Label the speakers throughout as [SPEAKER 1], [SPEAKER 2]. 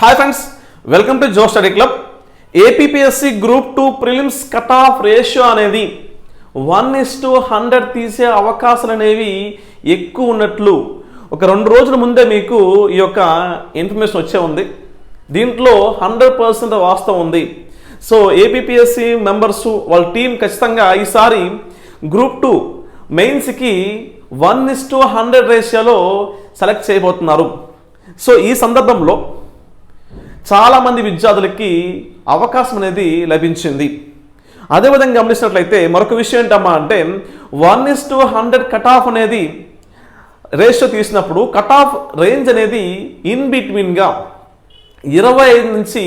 [SPEAKER 1] Hi friends welcome to Jo study club APPSC group two prelims cut off ratio అనేది one is to hundred తీసే అవకాశాలు అనేవి ఎక్కువ ఉన్నట్లు ఒక రెండు రోజుల ముందే మీకు ఈ యొక్క ఇన్ఫర్మేషన్ వచ్చే ఉంది. దీంట్లో హండ్రెడ్ పర్సెంట్ వాస్తవం ఉంది. సో ఏపీపీఎస్సి మెంబర్స్ వాళ్ళ టీం ఖచ్చితంగా ఈసారి గ్రూప్ టూ మెయిన్స్కి వన్ ఇస్ టు హండ్రెడ్ రేషియోలో సెలెక్ట్ చేయబోతున్నారు. సో ఈ సందర్భంలో చాలామంది విద్యార్థులకి అవకాశం అనేది లభించింది. అదేవిధంగా గమనించినట్లయితే మరొక విషయం ఏంటమ్మా అంటే one is to hundred cut off అనేది రేషియో తీసినప్పుడు కట్ ఆఫ్ రేంజ్ అనేది ఇన్ బిట్వీన్గా ఇరవై ఐదు నుంచి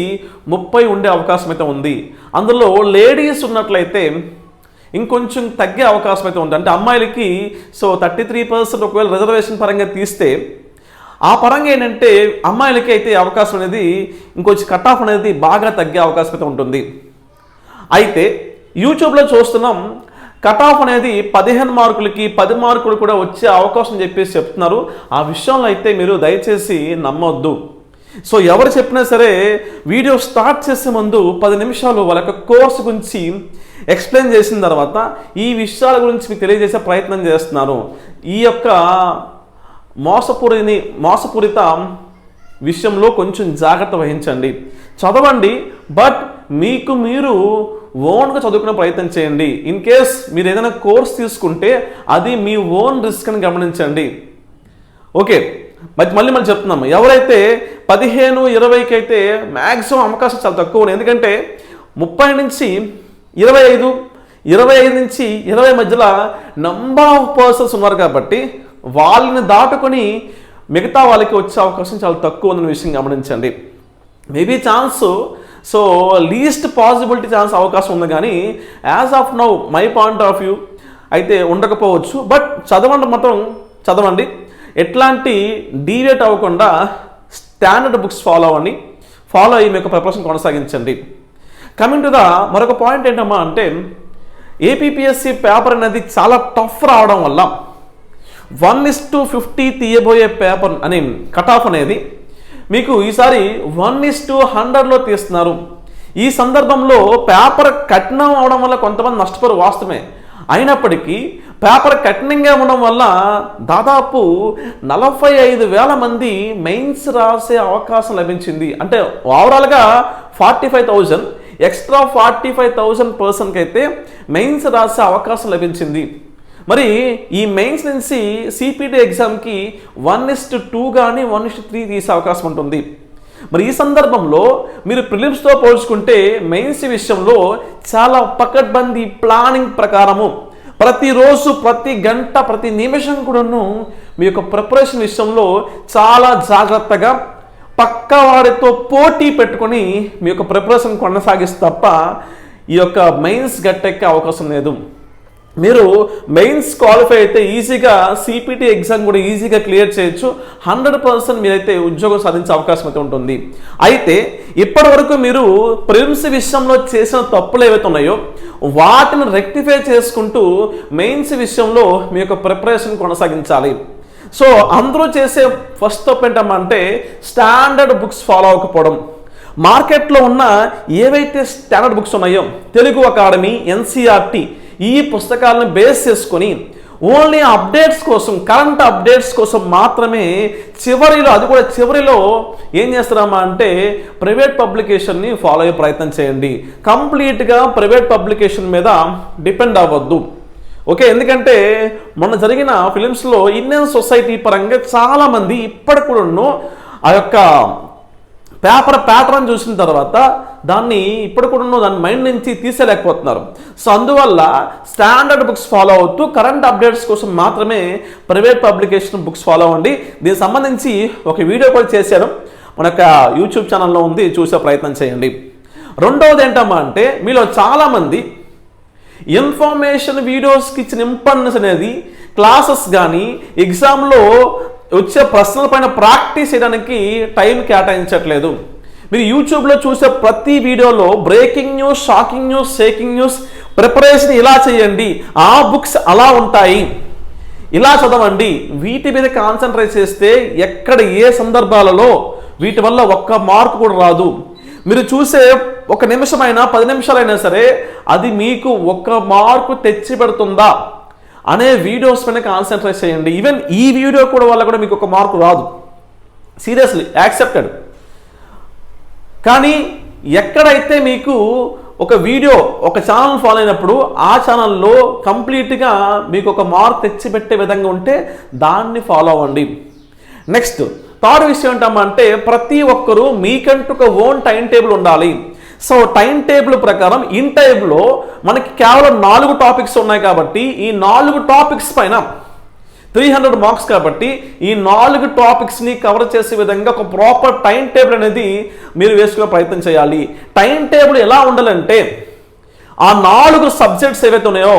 [SPEAKER 1] ముప్పై ఉండే అవకాశం అయితే ఉంది. అందులో లేడీస్ ఉన్నట్లయితే ఇంకొంచెం తగ్గే అవకాశం అయితే ఉంది. అంటే అమ్మాయిలకి సో థర్టీ త్రీ పర్సెంట్ ఒకవేళ రిజర్వేషన్ పరంగా తీస్తే ఆ పరంగా ఏంటంటే అమ్మాయిలకి అయితే అవకాశం అనేది ఇంకొంచెం కట్ ఆఫ్ అనేది బాగా తగ్గే అవకాశం అయితే ఉంటుంది. అయితే యూట్యూబ్లో చూస్తున్నాం కట్ ఆఫ్ అనేది పదిహేను మార్కులకి పది మార్కులు కూడా వచ్చే అవకాశం చెప్పేసి చెప్తున్నారు. ఆ విషయంలో అయితే మీరు దయచేసి నమ్మొద్దు. సో ఎవరు చెప్పినా సరే వీడియో స్టార్ట్ చేసే ముందు పది నిమిషాలు వాళ్ళ యొక్క కోర్స్ గురించి ఎక్స్ప్లెయిన్ చేసిన తర్వాత ఈ విషయాల గురించి మీకు తెలియజేసే ప్రయత్నం చేస్తున్నారు. ఈ యొక్క మోసపూరిని మోసపూరిత విషయంలో కొంచెం జాగ్రత్త వహించండి. చదవండి బట్ మీకు మీరు ఓన్గా చదువుకునే ప్రయత్నం చేయండి. ఇన్ కేస్ మీరు ఏదైనా కోర్స్ తీసుకుంటే అది మీ ఓన్ రిస్క్ అని గమనించండి. ఓకే మరి మళ్ళీ మళ్ళీ చెప్తున్నాము ఎవరైతే పదిహేను ఇరవైకి అయితే మ్యాక్సిమం అవకాశం చాలా తక్కువ ఉన్నాయి. ఎందుకంటే ముప్పై నుంచి ఇరవై ఐదు ఇరవై ఐదు నుంచి ఇరవై మధ్యలో నంబర్ ఆఫ్ పర్సన్స్ ఉన్నారు కాబట్టి వాళ్ళని దాటుకొని మిగతా వాళ్ళకి వచ్చే అవకాశం చాలా తక్కువ ఉందన్న విషయం గమనించండి. Maybe chance so least possibility chance అవకాశం ఉంది కానీ as of now my point of view అయితే ఉండకపోవచ్చు. బట్ చదవండి మాత్రం చదవండి. ఎట్లాంటి డీవేట్ అవ్వకుండా స్టాండర్డ్ బుక్స్ ఫాలో అవ్వండి. ఫాలో అయ్యి మీకు ప్రిపరేషన్ కొనసాగించండి. కమింగ్ టు ద మరొక పాయింట్ ఏంటమ్మా అంటే ఏపీపీఎస్సి పేపర్ అనేది చాలా టఫ్ రావడం వల్ల వన్ ఇస్ టు ఫిఫ్టీ తీయబోయే పేపర్ అని కట్ ఆఫ్ అనేది మీకు ఈసారి వన్ ఇస్ టు హండ్రెడ్లో తీస్తున్నారు. ఈ సందర్భంలో పేపర్ కఠినం అవడం వల్ల కొంతమంది నష్టపోరు వాస్తవమే. అయినప్పటికీ పేపర్ కఠినంగా ఉండడం వల్ల దాదాపు నలభై ఐదు వేల మంది మెయిన్స్ రాసే అవకాశం లభించింది. అంటే ఓవరాల్గా forty five thousand extra forty five thousand పర్సన్కి అయితే మెయిన్స్ రాసే అవకాశం లభించింది. మరి ఈ మెయిన్స్ నుంచి సిపిటి ఎగ్జామ్కి వన్ ఇస్ట్ టూ కానీ వన్ ఇస్ట్ త్రీ తీసే అవకాశం ఉంటుంది. మరి ఈ సందర్భంలో మీరు ప్రిలిమ్స్తో పోల్చుకుంటే మెయిన్స్ విషయంలో చాలా పకడ్బందీ ప్లానింగ్ ప్రకారము. ప్రతిరోజు ప్రతి గంట ప్రతి నిమిషం కూడాను మీ యొక్క ప్రిపరేషన్ విషయంలో చాలా జాగ్రత్తగా పక్క వారితో పోటీ పెట్టుకొని మీ యొక్క ప్రిపరేషన్ కొనసాగిస్తే తప్ప ఈ యొక్క మెయిన్స్ గట్టెక్కే అవకాశం లేదు. మీరు మెయిన్స్ క్వాలిఫై అయితే ఈజీగా సిపిటి ఎగ్జామ్ కూడా ఈజీగా క్లియర్ చేయొచ్చు. హండ్రెడ్ పర్సెంట్ మీరైతే ఉద్యోగం సాధించే అవకాశం అయితే ఉంటుంది. అయితే ఇప్పటి వరకు మీరు ప్రిమ్స్ విషయంలో చేసిన తప్పులు ఏవైతే ఉన్నాయో వాటిని రెక్టిఫై చేసుకుంటూ మెయిన్స్ విషయంలో మీ యొక్క ప్రిపరేషన్ కొనసాగించాలి. సో అందరూ చేసే ఫస్ట్ తప్పు ఏంటంటే స్టాండర్డ్ బుక్స్ ఫాలో అవ్వకపోవడం. మార్కెట్లో ఉన్న ఏవైతే స్టాండర్డ్ బుక్స్ ఉన్నాయో తెలుగు అకాడమీ ఎన్సీఆర్టీ ఈ పుస్తకాలను బేస్ చేసుకొని ఓన్లీ అప్డేట్స్ కోసం కరెంట్ అప్డేట్స్ కోసం మాత్రమే చివరిలో అది కూడా చివరిలో ఏం చేస్తున్నామా అంటే ప్రైవేట్ పబ్లికేషన్ని ఫాలో అయ్యే ప్రయత్నం చేయండి. కంప్లీట్గా ప్రైవేట్ పబ్లికేషన్ మీద డిపెండ్ అవ్వద్దు. ఓకే ఎందుకంటే మొన్న జరిగిన ఫిలిమ్స్లో ఇండియన్ సొసైటీ పరంగా చాలామంది ఇప్పటికి కూడా ఆ యొక్క పేపర్ ప్యాటర్న్ చూసిన తర్వాత దాన్ని ఇప్పుడు కూడా దాని మైండ్ నుంచి తీసేయలేకపోతున్నారు. సో అందువల్ల స్టాండర్డ్ బుక్స్ ఫాలో అవుతూ కరెంట్ అప్డేట్స్ కోసం మాత్రమే ప్రైవేట్ పబ్లికేషన్ బుక్స్ ఫాలో అవ్వండి. దీనికి సంబంధించి ఒక వీడియో కూడా చేశాను. మన యొక్క యూట్యూబ్ ఛానల్లో ఉంది చూసే ప్రయత్నం చేయండి. రెండవది ఏంటమ్మా అంటే మీలో చాలామంది ఇన్ఫర్మేషన్ వీడియోస్కి ఇచ్చిన ఇంపార్టెన్స్ అనేది క్లాసెస్ కానీ ఎగ్జామ్లో వచ్చే ప్రశ్నల పైన ప్రాక్టీస్ చేయడానికి టైం కేటాయించట్లేదు. మీరు యూట్యూబ్లో చూసే ప్రతి వీడియోలో breaking news shocking news shaking news preparation ఇలా చేయండి. ఆ బుక్స్ అలా ఉంటాయి. ఇలా చదవండి. వీటి మీద కాన్సన్ట్రేట్ చేస్తే ఎక్కడ ఏ సందర్భాలలో వీటి వల్ల ఒక్క మార్క్ కూడా రాదు. మీరు చూసే ఒక నిమిషమైనా పది నిమిషాలైనా సరే అది మీకు ఒక్క మార్కు తెచ్చి పెడుతుందా అనే వీడియోస్ పైన కాన్సన్ట్రేట్ చేయండి. ఈవెన్ ఈ వీడియో కూడా వల్ల కూడా మీకు ఒక మార్కు రాదు. సీరియస్లీ యాక్సెప్టెడ్ కానీ ఎక్కడైతే మీకు ఒక వీడియో ఒక ఛానల్ ఫాలో అయినప్పుడు ఆ ఛానల్లో కంప్లీట్గా మీకు ఒక మార్క్ తెచ్చిపెట్టే విధంగా ఉంటే దాన్ని ఫాలో అవ్వండి. నెక్స్ట్ థర్డ్ విషయం ఏంటంటే ప్రతి ఒక్కరూ మీకంటూ ఒక ఓన్ టైం టేబుల్ ఉండాలి. సో టైం టేబుల్ ప్రకారం ఇన్ టైంలో మనకి కేవలం నాలుగు టాపిక్స్ ఉన్నాయి కాబట్టి ఈ నాలుగు టాపిక్స్ పైన త్రీ హండ్రెడ్ మార్క్స్ కాబట్టి ఈ నాలుగు టాపిక్స్ని కవర్ చేసే విధంగా ఒక ప్రాపర్ టైం టేబుల్ అనేది మీరు వేసుకునే ప్రయత్నం చేయాలి. టైం టేబుల్ ఎలా ఉండాలంటే ఆ నాలుగు సబ్జెక్ట్స్ ఏవైతే ఉన్నాయో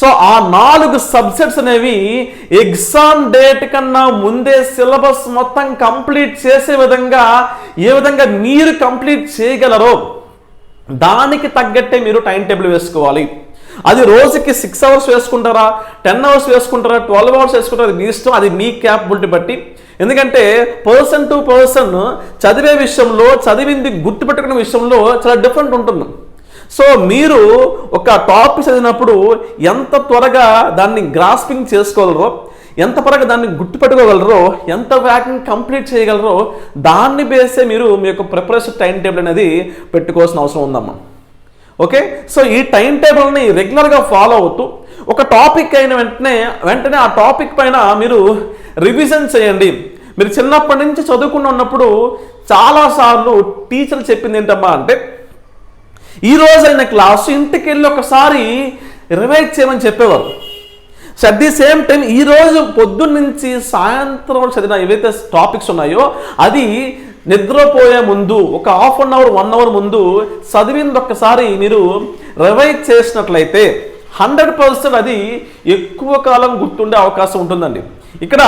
[SPEAKER 1] సో ఆ నాలుగు సబ్జెక్ట్స్ అనేవి ఎగ్జామ్ డేట్ కన్నా ముందే సిలబస్ మొత్తం కంప్లీట్ చేసే విధంగా ఏ విధంగా మీరు కంప్లీట్ చేయగలరో దానికి తగ్గట్టే మీరు టైం టేబుల్ వేసుకోవాలి. అది రోజుకి సిక్స్ అవర్స్ వేసుకుంటారా టెన్ అవర్స్ వేసుకుంటారా ట్వెల్వ్ అవర్స్ వేసుకుంటారా అది మీ ఇష్టం అది మీ క్యాపబిలిటీ బట్టి. ఎందుకంటే పర్సన్ టు పర్సన్ చదివే విషయంలో చదివింది గుర్తుపెట్టుకునే విషయంలో చాలా డిఫరెంట్ ఉంటుంది. సో మీరు ఒక టాపిక్ చదివినప్పుడు ఎంత త్వరగా దాన్ని గ్రాస్పింగ్ చేసుకోగలరో ఎంత త్వరగా దాన్ని గుర్తుపెట్టుకోగలరో ఎంత వేగంగా కంప్లీట్ చేయగలరో దాన్ని బేసే మీరు మీ యొక్క ప్రిపరేషన్ టైం టేబుల్ అనేది పెట్టుకోవాల్సిన అవసరం ఉందమ్మా. ఓకే సో ఈ టైం టేబుల్ని రెగ్యులర్గా ఫాలో అవుతూ ఒక టాపిక్ అయిన వెంటనే వెంటనే ఆ టాపిక్ పైన మీరు రివిజన్ చేయండి. మీరు చిన్నప్పటి నుంచి చదువుకుని ఉన్నప్పుడు చాలాసార్లు టీచర్ చెప్పింది ఏంటమ్మా అంటే ఈ రోజైన క్లాసు ఇంటికి వెళ్ళి ఒకసారి రివైజ్ చేయమని చెప్పేవారు. So at the same time ఈ రోజు పొద్దున్న నుంచి సాయంత్రం చదివిన ఏవైతే టాపిక్స్ ఉన్నాయో అది నిద్రపోయే ముందు ఒక half an hour one hour ముందు చదివింది ఒక్కసారి మీరు రివైజ్ చేసినట్లయితే హండ్రెడ్ పర్సెంట్ అది ఎక్కువ కాలం గుర్తుండే అవకాశం ఉంటుందండి. ఇక్కడ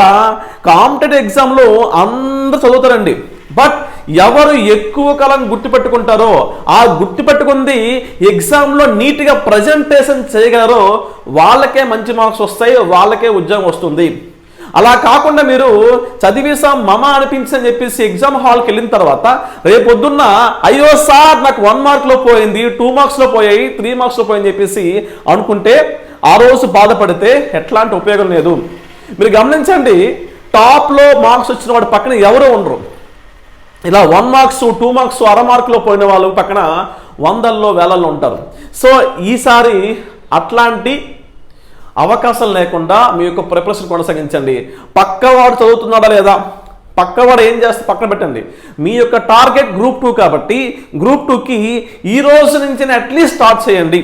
[SPEAKER 1] కాంపిటేటివ్ ఎగ్జామ్లో అందరూ చదువుతారండి. బట్ ఎవరు ఎక్కువ కాలం గుర్తుపెట్టుకుంటారో ఆ గుర్తుపెట్టుకుంది ఎగ్జామ్లో నీట్గా ప్రజెంటేషన్ చేయగలరో వాళ్ళకే మంచి మార్క్స్ వస్తాయి వాళ్ళకే ఉద్యోగం వస్తుంది. అలా కాకుండా మీరు చదివేసాం మమ అనిపించని చెప్పేసి ఎగ్జామ్ హాల్కి వెళ్ళిన తర్వాత రేపొద్దున్న అయ్యో సార్ నాకు వన్ మార్క్లో పోయింది టూ మార్క్స్లో పోయాయి త్రీ మార్క్స్లో పోయింది చెప్పేసి అనుకుంటే ఆ రోజు బాధపడితే ఎట్లాంటి ఉపయోగం లేదు. మీరు గమనించండి టాప్లో మార్క్స్ వచ్చిన వాడి పక్కన ఎవరు ఉండరు. ఇలా వన్ మార్క్స్ టూ మార్క్స్ అర మార్కులో పోయిన వాళ్ళు పక్కన వందల్లో వేలల్లో ఉంటారు. సో ఈసారి అట్లాంటి అవకాశం లేకుండా మీ యొక్క ప్రిపరేషన్ కొనసాగించండి. పక్కవాడు చదువుతున్నాడా లేదా? పక్కవాడు ఏం చేస్తే పక్కన పెట్టండి. మీ యొక్క టార్గెట్ గ్రూప్ టూ కాబట్టి గ్రూప్ టూకి ఈ రోజు నుంచి అట్లీస్ట్ స్టార్ట్ చేయండి.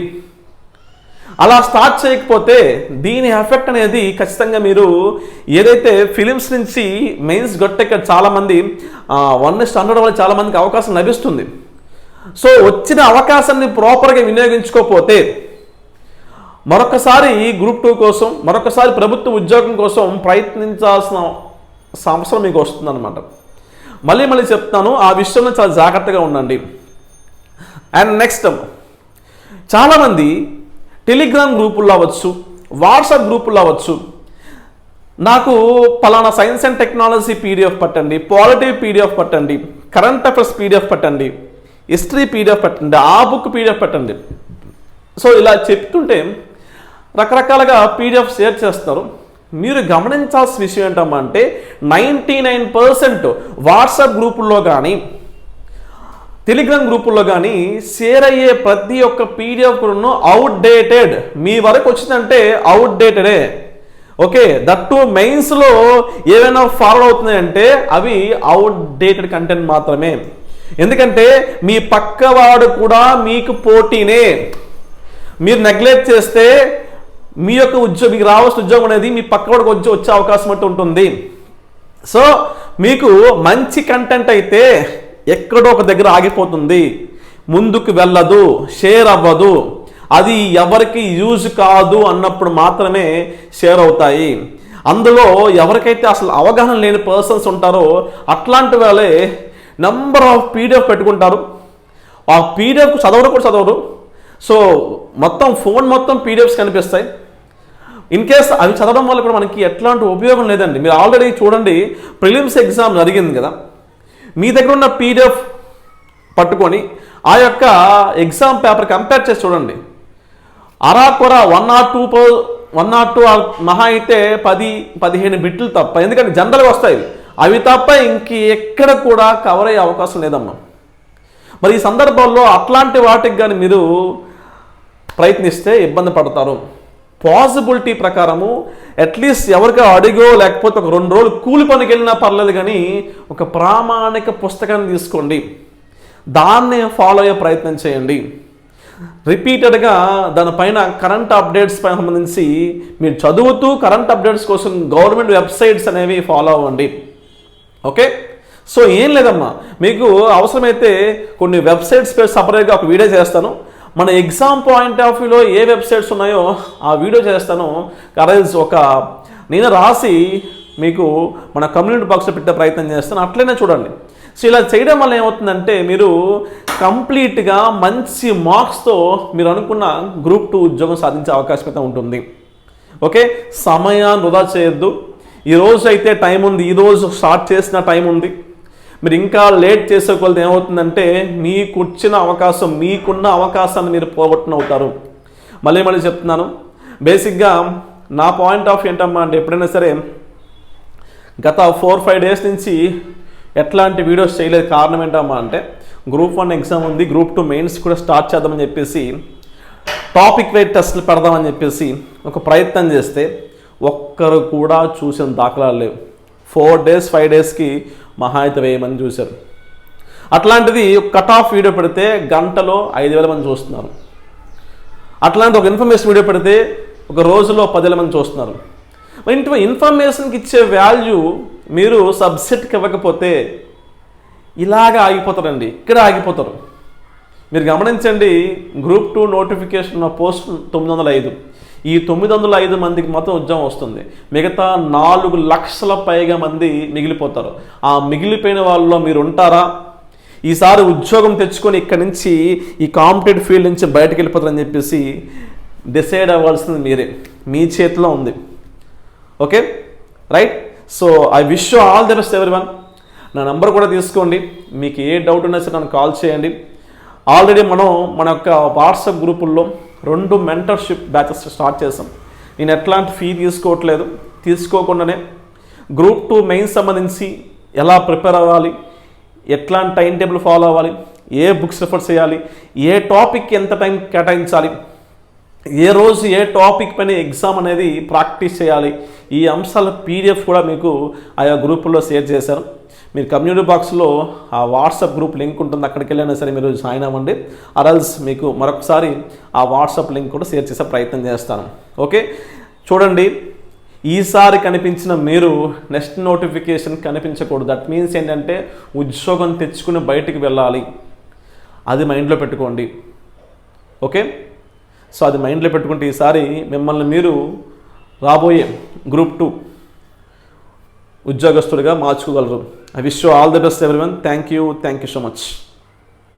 [SPEAKER 1] అలా స్టార్ట్ చేయకపోతే దీని ఎఫెక్ట్ అనేది ఖచ్చితంగా మీరు ఏదైతే ఫిలిమ్స్ నుంచి మెయిన్స్ గొట్టెక్క చాలామంది వన్ స్టాండర్డ్ వల్ల చాలామందికి అవకాశం లభిస్తుంది. సో వచ్చిన అవకాశాన్ని ప్రాపర్గా వినియోగించుకోకపోతే మరొకసారి గ్రూప్ టూ కోసం మరొకసారి ప్రభుత్వ ఉద్యోగం కోసం ప్రయత్నించాల్సిన సంవత్సరం మీకు వస్తుందన్నమాట. మళ్ళీ మళ్ళీ చెప్తాను ఆ విషయంలో చాలా జాగ్రత్తగా ఉండండి. అండ్ నెక్స్ట్ చాలామంది టెలిగ్రామ్ గ్రూపుల్లో అవ్వచ్చు వాట్సాప్ గ్రూపుల్లో అవ్వచ్చు. నాకు పలానా సైన్స్ అండ్ టెక్నాలజీ పీడిఎఫ్ పట్టండి పాలిటీ పీడిఎఫ్ పట్టండి కరెంట్ అఫైర్స్ పీడిఎఫ్ పట్టండి హిస్టరీ పీడిఎఫ్ పట్టండి ఆ బుక్ పీడిఎఫ్ పట్టండి. సో ఇలా చెప్తుంటే రకరకాలుగా పీడిఎఫ్ షేర్ చేస్తారు మీరు గమనించాల్సిన విషయం ఏంటమ్మా అంటే నైంటీ నైన్ పర్సెంట్ వాట్సాప్ గ్రూపుల్లో కానీ టెలిగ్రామ్ గ్రూపుల్లో కానీ షేర్ అయ్యే ప్రతి ఒక్క పీడిఎఫ్ను అవుట్ డేటెడ్ మీ వరకు వచ్చిందంటే అవుట్ డేటెడే ఓకే దట్ టు మెయిన్స్లో ఏవైనా ఫార్వర్డ్ అవుతున్నాయంటే అవి అవుట్ డేటెడ్ కంటెంట్ మాత్రమే. ఎందుకంటే మీ పక్కవాడు కూడా మీకు పోటీనే. మీరు నెగ్లెక్ట్ చేస్తే మీ యొక్క ఉద్యోగం మీకు రావాల్సిన ఉద్యోగం అనేది మీ పక్కవాడికి వచ్చి వచ్చే అవకాశం అంటూ ఉంటుంది. సో మీకు మంచి కంటెంట్ అయితే ఎక్కడో ఒక దగ్గర ఆగిపోతుంది. ముందుకు వెళ్ళదు షేర్ అవ్వదు. అది ఎవరికి యూజ్ కాదు అన్నప్పుడు మాత్రమే షేర్ అవుతాయి. అందులో ఎవరికైతే అసలు అవగాహన లేని పర్సన్స్ ఉంటారో అట్లాంటి వాళ్ళే నెంబర్ ఆఫ్ పీడిఎఫ్ పెట్టుకుంటారు. ఆ పీడిఎఫ్ చదవరు కూడా చదవరు. సో మొత్తం ఫోన్ మొత్తం పీడిఎఫ్స్ కనిపిస్తాయి. ఇన్ కేస్ అవి చదవడం వల్ల కూడా మనకి ఎట్లాంటి ఉపయోగం లేదండి. మీరు ఆల్రెడీ చూడండి ప్రిలిమ్స్ ఎగ్జామ్ జరిగింది కదా. మీ దగ్గర ఉన్న పీడిఎఫ్ పట్టుకొని ఆ యొక్క ఎగ్జామ్ పేపర్ కంపేర్ చేసి చూడండి. అరాకొర one not two one not two మహా అయితే పది పదిహేను బిట్లు తప్ప ఎందుకంటే జనరల్గా వస్తాయి అవి తప్ప ఇంక ఎక్కడ కూడా కవర్ అయ్యే అవకాశం లేదమ్మా. మరి ఈ సందర్భంలో అట్లాంటి వాటికి కానీ మీరు ప్రయత్నిస్తే ఇబ్బంది పడతారు. పాసిబిలిటీ ప్రకారము అట్లీస్ట్ ఎవరికి అడిగో లేకపోతే ఒక రెండు రోజులు కూలి పనికి వెళ్ళినా పర్లేదు కానీ ఒక ప్రామాణిక పుస్తకాన్ని తీసుకోండి. దాన్నే ఫాలో అయ్యే ప్రయత్నం చేయండి. రిపీటెడ్గా దానిపైన కరెంట్ అప్డేట్స్ పైన సంబంధించి మీరు చదువుతూ కరెంట్ అప్డేట్స్ కోసం గవర్నమెంట్ వెబ్సైట్స్ అనేవి ఫాలో అవ్వండి. ఓకే సో ఏం లేదమ్మా. మీకు అవసరమైతే కొన్ని వెబ్సైట్స్ పేరు సపరేట్గా ఒక వీడియో చేస్తాను. మన ఎగ్జామ్ పాయింట్ ఆఫ్ వ్యూలో ఏ వెబ్సైట్స్ ఉన్నాయో ఆ వీడియో చేస్తాను. కరేజ్ ఒక నేను రాసి మీకు మన కమ్యూనిటీ బాక్స్లో పెట్టే ప్రయత్నం చేస్తాను. అట్లనే చూడండి. సో ఇలా చేయడం వల్ల ఏమవుతుందంటే మీరు కంప్లీట్గా మంచి మార్క్స్తో మీరు అనుకున్న గ్రూప్ టూ ఉద్యోగం సాధించే అవకాశం అయితే ఉంటుంది. ఓకే సమయాన్ని వృధా చేయొద్దు. ఈరోజు అయితే టైం ఉంది. ఈరోజు స్టార్ట్ చేసిన టైం ఉంది. మీరు ఇంకా లేట్ చేసే కొలది ఏమవుతుందంటే మీకు వచ్చిన అవకాశం మీకున్న అవకాశాన్ని మీరు పోగొట్టున అవుతారు మళ్ళీ మళ్ళీ చెప్తున్నాను. బేసిక్గా నా పాయింట్ ఆఫ్ ఏంటమ్మా అంటే ఎప్పుడైనా సరే గత ఫోర్ ఫైవ్ డేస్ నుంచి ఎట్లాంటి వీడియోస్ చేయలేదు. కారణం ఏంటమ్మా అంటే గ్రూప్ వన్ ఎగ్జామ్ ఉంది. గ్రూప్ టూ మెయిన్స్ కూడా స్టార్ట్ చేద్దామని చెప్పేసి టాపిక్ వైట్ టెస్ట్లు పెడదామని చెప్పేసి ఒక ప్రయత్నం చేస్తే ఒక్కరు కూడా చూసిన దాఖలాలు లేవు. ఫోర్ డేస్ ఫైవ్ డేస్కి మహా అయితే వెయ్యి మంది చూశారు. అట్లాంటిది కట్ ఆఫ్ వీడియో పెడితే గంటలో ఐదు వేల మంది చూస్తున్నారు. అట్లాంటి ఒక ఇన్ఫర్మేషన్ వీడియో పెడితే ఒక రోజులో పదివేల మంది చూస్తున్నారు. మరి ఇంటి ఇన్ఫర్మేషన్కి ఇచ్చే వాల్యూ మీరు సబ్సెట్కి ఇవ్వకపోతే ఇలాగ ఆగిపోతారండి. ఇక్కడ ఆగిపోతారు. మీరు గమనించండి గ్రూప్ టూ నోటిఫికేషన్ ఉన్న పోస్ట్ తొమ్మిది వందల ఐదు. ఈ తొమ్మిది వందల ఐదు మందికి మాత్రం ఉద్యోగం వస్తుంది. మిగతా నాలుగు లక్షల పైగా మంది మిగిలిపోతారు. ఆ మిగిలిపోయిన వాళ్ళలో మీరు ఉంటారా ఈసారి ఉద్యోగం తెచ్చుకొని ఇక్కడి నుంచి ఈ కాంపిటేటివ్ ఫీల్డ్ నుంచి బయటకు వెళ్ళిపోతారని చెప్పేసి డిసైడ్ అవ్వాల్సింది మీరే. మీ చేతిలో ఉంది. Okay? Right? So I wish you all the best ఎవరి వన్ నా నంబర్ కూడా తీసుకోండి. మీకు ఏ డౌట్ ఉన్నా సరే నన్ను కాల్ చేయండి. ఆల్రెడీ మనం మన యొక్క వాట్సాప్ గ్రూపుల్లో రెండు మెంటర్షిప్ బ్యాచెస్ స్టార్ట్ చేశాం. నేను ఎట్లాంటి ఫీ తీసుకోవట్లేదు. తీసుకోకుండానే గ్రూప్ టూ మెయిన్ సంబంధించి ఎలా ప్రిపేర్ అవ్వాలి ఎట్లాంటి టైం టేబుల్ ఫాలో అవ్వాలి ఏ బుక్స్ రిఫర్ చేయాలి ఏ టాపిక్ ఎంత టైం కేటాయించాలి ఏ రోజు ఏ టాపిక్ పైన ఎగ్జామ్ అనేది ప్రాక్టీస్ చేయాలి ఈ అంశాల పీడిఎఫ్ కూడా మీకు ఆయా గ్రూపుల్లో షేర్ చేశారు. మీరు కమ్యూనిటీ బాక్స్లో ఆ వాట్సాప్ గ్రూప్ లింక్ ఉంటుంది అక్కడికి వెళ్ళినా సరే మీరు జాయిన్ అవ్వండి. అరల్స్ మీకు మరొకసారి ఆ వాట్సాప్ లింక్ కూడా షేర్ చేసే ప్రయత్నం చేస్తాను. ఓకే? చూడండి ఈసారి కనిపించిన మీరు నెక్స్ట్ నోటిఫికేషన్ కనిపించకూడదు. దట్ మీన్స్ ఏంటంటే ఉద్యోగం తెచ్చుకుని బయటికి వెళ్ళాలి. అది మైండ్లో పెట్టుకోండి. ఓకే? సో అది మైండ్లో పెట్టుకుంటే ఈసారి మిమ్మల్ని మీరు రాబోయే గ్రూప్ టూ ఉద్యోగస్తుడిగా మార్చుకోగలరు. I wish you all the best, everyone. Thank you. Thank you so much.